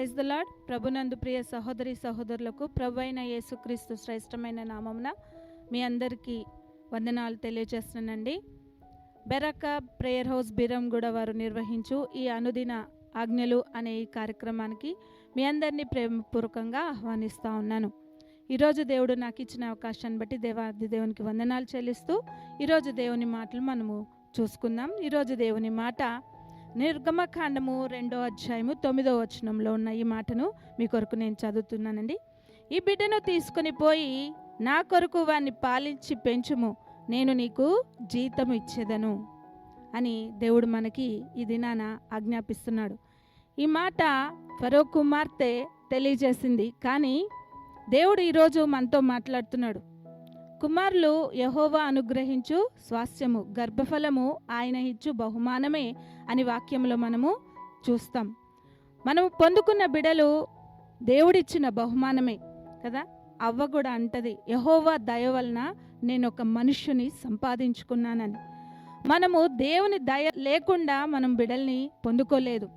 Praise the lord ప్రభునందు ప్రియ సహోదరి సహోదరులకు ప్రభు అయిన యేసుక్రీస్తు శ్రేష్టమైన నామమున మీ అందరికీ వందనాలు తెలియజేస్తున్నానండి. బెరక ప్రేయర్ హౌస్ బీరంగూడ వారు నిర్వహించు ఈ అనుదిన ఆజ్ఞలు అనే ఈ కార్యక్రమానికి మీ అందరినీ ప్రేమపూర్వకంగా ఆహ్వానిస్తూ ఉన్నాను. ఈరోజు దేవుడు నాకు ఇచ్చిన అవకాశాన్ని బట్టి దేవాది దేవునికి వందనాలు చెల్లిస్తూ ఈరోజు దేవుని మాటలు మనము చూసుకుందాం. ఈరోజు దేవుని మాట నిర్గమకాండము రెండో అధ్యాయము తొమ్మిదో వచనంలో ఉన్న ఈ మాటను మీ కొరకు నేను చదువుతున్నానండి. ఈ బిడ్డను తీసుకుని పోయి నా కొరకు వాన్ని పాలించి పెంచుము నేను నీకు జీతం ఇచ్చేదను అని దేవుడు మనకి ఈ దినాన ఆజ్ఞాపిస్తున్నాడు. ఈ మాట ఫరో కుమార్తె తెలియజేసింది. కానీ దేవుడు ఈరోజు మనతో మాట్లాడుతున్నాడు. కుమారులు యహోవా అనుగ్రహించు స్వాస్థ్యము గర్భఫలము ఆయన ఇచ్చు బహుమానమే అని వాక్యంలో మనము చూస్తాం. మనము పొందుకున్న బిడలు దేవుడిచ్చిన బహుమానమే కదా? అవ్వ కూడా అంటది యహోవా దయ వలన నేను ఒక మనుష్యుని సంపాదించుకున్నానని. మనము దేవుని దయ లేకుండా మనం బిడల్ని పొందుకోలేదు.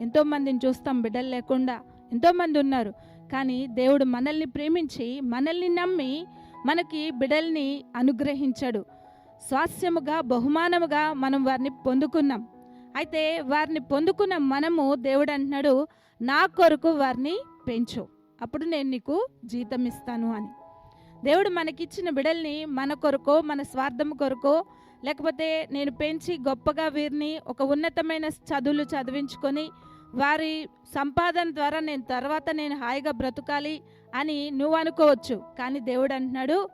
ఎంతోమందిని చూస్తాం బిడ్డలు లేకుండా ఎంతోమంది ఉన్నారు కానీ దేవుడు మనల్ని ప్రేమించి మనల్ని నమ్మి మనకి బిడల్ని అనుగ్రహించాడు. స్వాస్యముగా బహుమానముగా మనం వారిని పొందుకున్నాం. అయితే వారిని పొందుకున్న మనము దేవుడు అంటున్నాడు నా కొరకు వారిని పెంచు. అప్పుడు నేను నీకు జీతం ఇస్తాను అని. దేవుడు మనకిచ్చిన బిడల్ని మన కొరకో మన స్వార్థం కొరకో లేకపోతే నేను పెంచి గొప్పగా వీరిని ఒక ఉన్నతమైన చదువులు చదివించుకొని వారి సంపాదన ద్వారా నేను తర్వాత నేను హాయిగా బ్రతకాలి అని నువ్వు అనుకోవచ్చు. కానీ దేవుడు అంటున్నాడు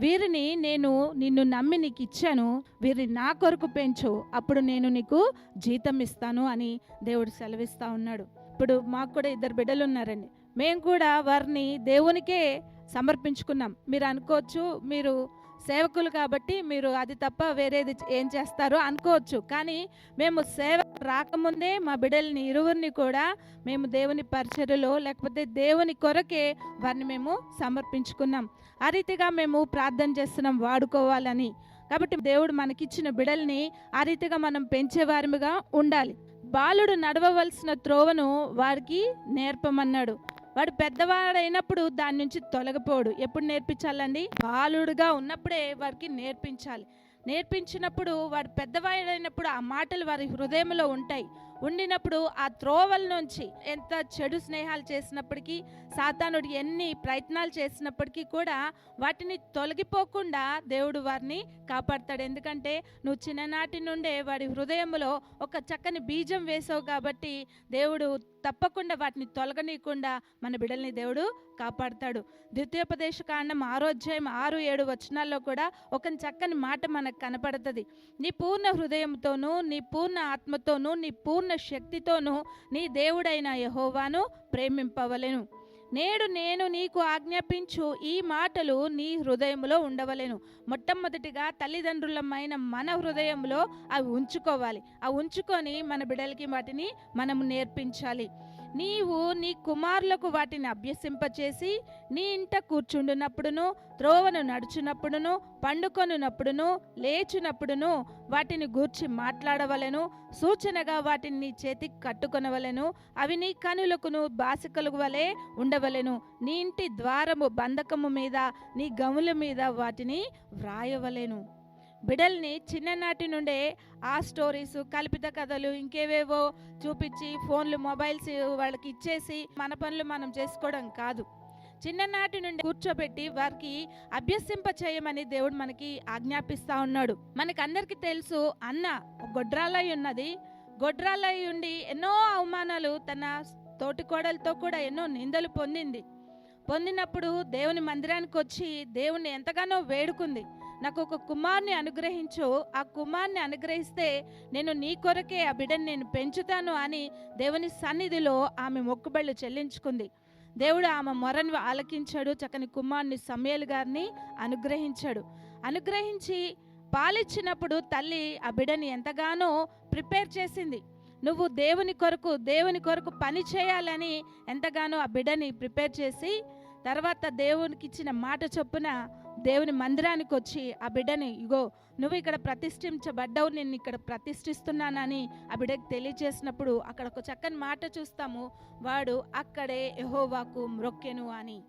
వీరిని నేను నిన్ను నమ్మి నీకు ఇచ్చాను. వీరిని నా కొరకు పెంచు. అప్పుడు నేను నీకు జీతం ఇస్తాను అని దేవుడు సెలవిస్తా ఉన్నాడు. ఇప్పుడు మాకు కూడా ఇద్దరు బిడ్డలు ఉన్నారండి. మేము కూడా వారిని దేవునికే సమర్పించుకున్నాం. మీరు అనుకోవచ్చు మీరు సేవకులు కాబట్టి మీరు అది తప్ప వేరేది ఏం చేస్తారో అనుకోవచ్చు. కానీ మేము సేవ రాకముందే మా బిడ్డల్ని ఇరువురిని కూడా మేము దేవుని పరిచర్యలో లేకపోతే దేవుని కొరకే వారిని మేము సమర్పించుకున్నాం. ఆ రీతిగా మేము ప్రార్థన చేస్తున్నాం వాడుకోవాలని. కాబట్టి దేవుడు మనకిచ్చిన బిడల్ని ఆ రీతిగా మనం పెంచేవారిగా ఉండాలి. బాలుడు నడవవలసిన త్రోవను వారికి నేర్పమన్నాడు. వాడు పెద్దవాడైనప్పుడు దాని నుంచి తొలగిపోడు. ఎప్పుడు నేర్పించాలండి? బాలుడుగా ఉన్నప్పుడే వారికి నేర్పించాలి. నేర్పించినప్పుడు వాడు పెద్దవాడైనప్పుడు ఆ మాటలు వారి హృదయంలో ఉంటాయి. ఉండినప్పుడు ఆ త్రోవల నుంచి ఎంత చెడు స్నేహాలు చేసినప్పటికీ సాతానుడు ఎన్ని ప్రయత్నాలు చేసినప్పటికీ కూడా వాటిని తొలగిపోకుండా దేవుడు వారిని కాపాడతాడు. ఎందుకంటే నువ్వు చిన్ననాటి నుండే వాడి హృదయంలో ఒక చక్కని బీజం వేసావు కాబట్టి దేవుడు తప్పకుండా వాటిని తొలగనీయకుండా మన బిడ్డల్ని దేవుడు కాపాడతాడు. ద్వితీయోపదేశ కాండం ఆరోధ్యాయం ఆరు ఏడు వచనాల్లో కూడా ఒక చక్కని మాట మనకు కనపడుతుంది. నీ పూర్ణ హృదయంతోనూ నీ పూర్ణ ఆత్మతోనూ నీ పూర్ణ శక్తితోనూ నీ దేవుడైన యహోవాను ప్రేమింపవలెను. నేడు నేను నీకు ఆజ్ఞాపించు ఈ మాటలు నీ హృదయంలో ఉండవలేను. మొట్టమొదటిగా తల్లిదండ్రులమైన మన హృదయంలో అవి ఉంచుకోవాలి. అవి ఉంచుకొని మన బిడ్డలకి వాటిని మనం నేర్పించాలి. నీవు నీ కుమారులకు వాటిని అభ్యసింపచేసి నీ ఇంట కూర్చుండునప్పుడును త్రోవను నడుచునప్పుడును పండుకొనున్నప్పుడును లేచినప్పుడును వాటిని గూర్చి మాట్లాడవలెను సూచనగా వాటిని నీ చేతికి కట్టుకొనవలెను అవి నీ కనులకును బాసికలు వలె ఉండవలెను. నీ ఇంటి ద్వారము బంధకము మీద నీ గముల మీద వాటిని వ్రాయవలెను. బిడల్ని చిన్ననాటి నుండే ఆ స్టోరీస్ కల్పిత కథలు ఇంకేవేవో చూపించి ఫోన్లు మొబైల్స్ వాళ్ళకి ఇచ్చేసి మన పనులు మనం చేసుకోవడం కాదు. చిన్ననాటి నుండి కూర్చోబెట్టి వారికి అభ్యసింప చేయమని దేవుడు మనకి ఆజ్ఞాపిస్తా ఉన్నాడు. మనకి అందరికీ తెలుసు అన్న గొడ్రాలై ఉన్నది. గొడ్రాలై ఉండి ఎన్నో అవమానాలు తన తోటి కోడలతో కూడా ఎన్నో నిందలు పొందింది. పొందినప్పుడు దేవుని మందిరానికి వచ్చి దేవుణ్ణి ఎంతగానో వేడుకుంది. నాకు ఒక కుమార్ని అనుగ్రహించు. ఆ కుమార్ని అనుగ్రహిస్తే నేను నీ కొరకే ఆ బిడ్డను నేను పెంచుతాను అని దేవుని సన్నిధిలో ఆమె మొక్కుబళ్ళు చెల్లించుకుంది. దేవుడు ఆమె మొరను ఆలకించాడు. చక్కని కుమార్ని సమయలు గారిని అనుగ్రహించాడు. అనుగ్రహించి పాలిచ్చినప్పుడు తల్లి ఆ బిడ్డని ఎంతగానో ప్రిపేర్ చేసింది. నువ్వు దేవుని కొరకు దేవుని కొరకు పని చేయాలని ఎంతగానో ఆ బిడ్డని ప్రిపేర్ చేసి తర్వాత దేవునికి ఇచ్చిన మాట చొప్పున దేవుని మందిరానికి వచ్చి ఆ బిడ్డని ఇగో నువ్వు ఇక్కడ ప్రతిష్ఠించబడ్డావు నేను ఇక్కడ ప్రతిష్ఠిస్తున్నానని ఆ బిడ్డకి తెలియజేసినప్పుడు అక్కడ ఒక చక్కని మాట చూస్తాము. వాడు అక్కడే యహోవాకు మ్రొక్కెను అని.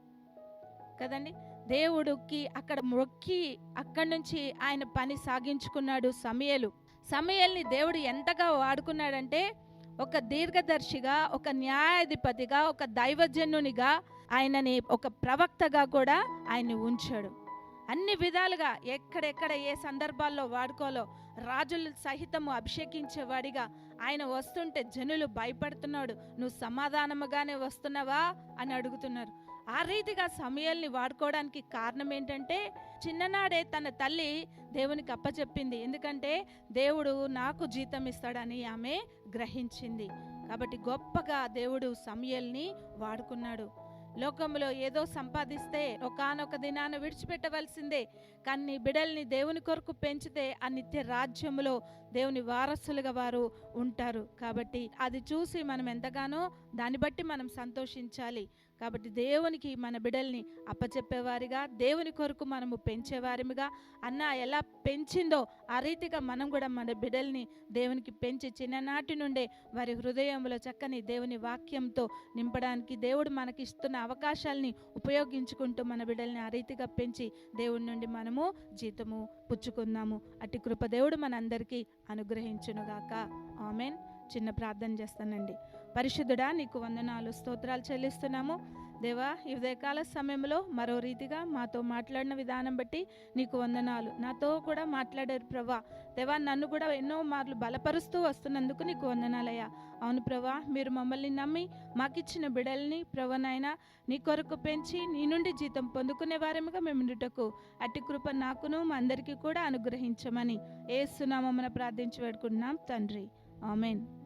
కదండి? దేవుడికి అక్కడ మొక్కి అక్కడి నుంచి ఆయన పని సాగించుకున్నాడు సమయలు. సమయల్ని దేవుడు ఎంతగా వాడుకున్నాడంటే ఒక దీర్ఘదర్శిగా ఒక న్యాయాధిపతిగా ఒక దైవజనునిగా ఆయనని ఒక ప్రవక్తగా కూడా ఆయన్ని ఉంచాడు. అన్ని విధాలుగా ఎక్కడెక్కడ ఏ సందర్భాల్లో వాడుకోలో రాజులు సహితము అభిషేకించేవాడిగా ఆయన వస్తుంటే జనులు భయపడుతున్నాడు. నువ్వు సమాధానముగానే వస్తున్నావా? అని అడుగుతున్నారు. ఆ రీతిగా సమయాల్ని వాడుకోవడానికి కారణం ఏంటంటే చిన్ననాడే తన తల్లి దేవునికి అప్పచెప్పింది. ఎందుకంటే దేవుడు నాకు జీతం ఇస్తాడని ఆమె గ్రహించింది. కాబట్టి గొప్పగా దేవుడు సమయల్ని వాడుకున్నాడు. లోకంలో ఏదో సంపాదిస్తే ఒకానొక దినాన విడిచిపెట్టవలసిందే. కానీ నీ బిడల్ని దేవుని కొరకు పెంచితే ఆ నిత్య రాజ్యంలో దేవుని వారసులుగా వారు ఉంటారు. కాబట్టి అది చూసి మనం ఎంతగానో దాన్ని బట్టి మనం సంతోషించాలి. కాబట్టి దేవునికి మన బిడల్ని అప్పచెప్పేవారిగా దేవుని కొరకు మనము పెంచేవారిగా అన్న ఎలా పెంచిందో ఆ రీతిగా మనం కూడా మన బిడల్ని దేవునికి పెంచి చిన్ననాటి నుండే వారి హృదయంలో చక్కని దేవుని వాక్యంతో నింపడానికి దేవుడు మనకి ఇస్తున్న అవకాశాలని ఉపయోగించుకుంటూ మన బిడల్ని ఆ రీతిగా పెంచి దేవుడి నుండి మనము జీతము పుచ్చుకుందాము. అట్టి కృపదేవుడు మనందరికీ అనుగ్రహించునుగాక. ఆమెన్. చిన్న ప్రార్థన చేస్తానండి. పరిశుద్ధుడా నీకు వందనాలు స్తోత్రాలు చెల్లిస్తున్నాము. దేవా ఈ ఉదయకాల సమయంలో మరో రీతిగా మాతో మాట్లాడిన విధానం బట్టి నీకు వందనాలు. నాతో కూడా మాట్లాడారు ప్రభా. దేవా నన్ను కూడా ఎన్నో మార్లు బలపరుస్తూ వస్తున్నందుకు నీకు వందనాలయ్యా. అవును ప్రభా మీరు మమ్మల్ని నమ్మి మాకిచ్చిన బిడల్ని ప్రభనైనా నీ కొరకు పెంచి నీ నుండి జీతం పొందుకునే వారముగా మేము ఉండుటకు అట్టి కృప నాకును మా అందరికీ కూడా అనుగ్రహించమని ఏ సునామమున ప్రార్థించి పెడుకుంటున్నాం తండ్రి. ఆమెన్.